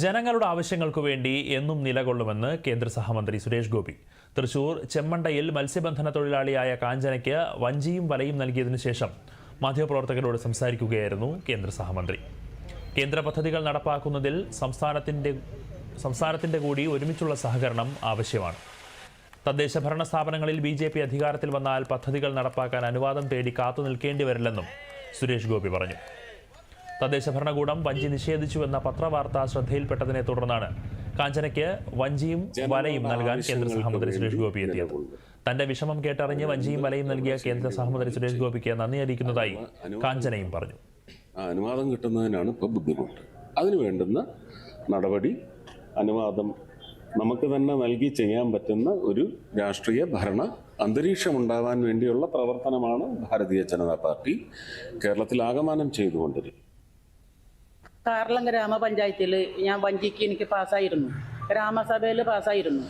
ജനങ്ങളുടെ ആവശ്യങ്ങൾക്കു വേണ്ടി എന്നും നിലകൊള്ളുമെന്ന് കേന്ദ്ര സഹമന്ത്രി സുരേഷ് ഗോപി. തൃശൂർ ചെമ്മണ്ടയിൽ മത്സ്യബന്ധന തൊഴിലാളിയായ കാഞ്ചനയ്ക്ക് വഞ്ചിയും വലയും നൽകിയതിനു ശേഷം മാധ്യമപ്രവർത്തകരോട് സംസാരിക്കുകയായിരുന്നു കേന്ദ്ര സഹമന്ത്രി. കേന്ദ്ര പദ്ധതികൾ നടപ്പാക്കുന്നതിൽ സംസ്ഥാനത്തിന്റെ സംസ്ഥാനത്തിന്റെ കൂടി ഒരുമിച്ചുള്ള സഹകരണം ആവശ്യമാണ്. തദ്ദേശ ഭരണ സ്ഥാപനങ്ങളിൽ ബി ജെ പി അധികാരത്തിൽ വന്നാൽ പദ്ധതികൾ നടപ്പാക്കാൻ അനുവാദം തേടി കാത്തു നിൽക്കേണ്ടി വരില്ലെന്നും സുരേഷ് ഗോപി പറഞ്ഞു. തദ്ദേശ ഭരണകൂടം വഞ്ചി നിഷേധിച്ചുവെന്ന പത്രവാർത്ത ശ്രദ്ധയിൽപ്പെട്ടതിനെ തുടർന്നാണ് കാഞ്ചനയ്ക്ക് വഞ്ചിയും വലയും നൽകാൻ കേന്ദ്ര സഹമന്ത്രി സുരേഷ് ഗോപി എത്തിയത്. തന്റെ വിഷമം കേട്ടറിഞ്ഞ് വഞ്ചിയും വലയും നൽകിയ കേന്ദ്ര സഹമന്ത്രി സുരേഷ് ഗോപിക്ക് നന്ദി അറിയിക്കുന്നതായി കാഞ്ചനയും പറഞ്ഞു. അനുവാദം കിട്ടുന്നതിനാണ് ഇപ്പോൾ ബുദ്ധിമുട്ട്. അതിന് വേണ്ടുന്ന നടപടി അനുവാദം നമുക്ക് തന്നെ നൽകി ചെയ്യാൻ പറ്റുന്ന ഒരു രാഷ്ട്രീയ ഭരണ അന്തരീക്ഷം ഉണ്ടാവാൻ വേണ്ടിയുള്ള പ്രവർത്തനമാണ് ഭാരതീയ ജനതാ പാർട്ടി കേരളത്തിൽ ആകമാനം ചെയ്തുകൊണ്ടിരിക്കുന്നത്. കാർളം ഗ്രാമപഞ്ചായത്തിൽ ഞാൻ വഞ്ചിക്ക് എനിക്ക് പാസ്സായിരുന്നു. ഗ്രാമസഭയിൽ പാസ്സായിരുന്നു.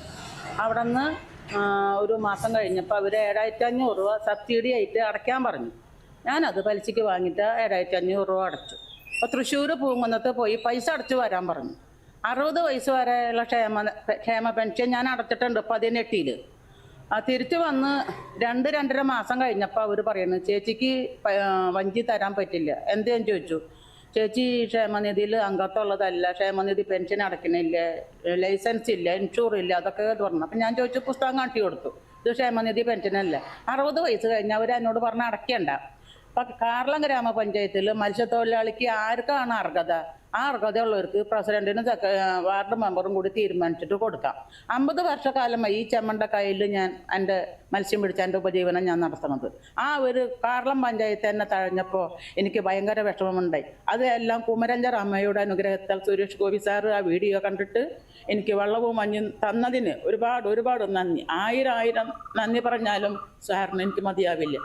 അവിടെ നിന്ന് ഒരു മാസം കഴിഞ്ഞപ്പോൾ അവർ ഏഴായിരത്തി അഞ്ഞൂറ് രൂപ സബ്സിഡി ആയിട്ട് അടയ്ക്കാൻ പറഞ്ഞു. ഞാനത് പലിശയ്ക്ക് വാങ്ങിയിട്ട് ഏഴായിരത്തി അഞ്ഞൂറ് രൂപ അടച്ചു. അപ്പോൾ തൃശ്ശൂർ പൂങ്കുന്നത്ത് പോയി പൈസ അടച്ചു വരാൻ പറഞ്ഞു. അറുപത് വയസ്സ് വരെയുള്ള ക്ഷേമ ക്ഷേമ പെൻഷൻ ഞാൻ അടച്ചിട്ടുണ്ട് പതിനെട്ടിൽ ആ തിരിച്ചു വന്ന് രണ്ട് രണ്ടര മാസം കഴിഞ്ഞപ്പോൾ അവർ പറയുന്നു ചേച്ചിക്ക് വഞ്ചി തരാൻ പറ്റില്ല. എന്തേന്ന് ചോദിച്ചു. ചേച്ചി ക്ഷേമനിധിയിൽ അംഗത്വമുള്ളതല്ല. ക്ഷേമനിധി പെൻഷൻ അടയ്ക്കണില്ല. ലൈസൻസ് ഇല്ല ഇൻഷൂർ ഇല്ല അതൊക്കെ പറഞ്ഞു. അപ്പം ഞാൻ ചോദിച്ചു പുസ്തകം കാട്ടി കൊടുത്തു. ഇത് ക്ഷേമനിധി പെൻഷനല്ല അറുപത് വയസ്സ് കഴിഞ്ഞ് അവർ എന്നോട് പറഞ്ഞ് അടയ്ക്കണ്ട. അപ്പം കാർളം ഗ്രാമപഞ്ചായത്തിൽ മത്സ്യത്തൊഴിലാളിക്ക് ആർക്കാണ് അർഹത? ആ അർഹതയുള്ളവർക്ക് പ്രസിഡന്റിനും വാർഡ് മെമ്പറും കൂടി തീരുമാനിച്ചിട്ട് കൊടുക്കാം. അമ്പത് വർഷക്കാലമായി ഈ ചെമ്മണ്ടക്കായലിൽ ഞാൻ എന്റെ മത്സ്യം പിടിച്ച എന്റെ ഉപജീവനം ഞാൻ നടത്തുന്നത്. ആ ഒരു കാർളം പഞ്ചായത്ത് എന്നെ തഴഞ്ഞപ്പോൾ എനിക്ക് ഭയങ്കര വിഷമമുണ്ടായി. അതെല്ലാം എല്ലാം കുമരഞ്ചർ അമ്മയുടെ അനുഗ്രഹത്താൽ സുരേഷ് ഗോപി സാർ ആ വീഡിയോ കണ്ടിട്ട് എനിക്ക് വെള്ളവും മഞ്ഞും തന്നതിന് ഒരുപാട് ഒരുപാട് നന്ദി. ആയിരം ആയിരം നന്ദി പറഞ്ഞാലും സാറിന് എനിക്ക് മതിയാവില്ല.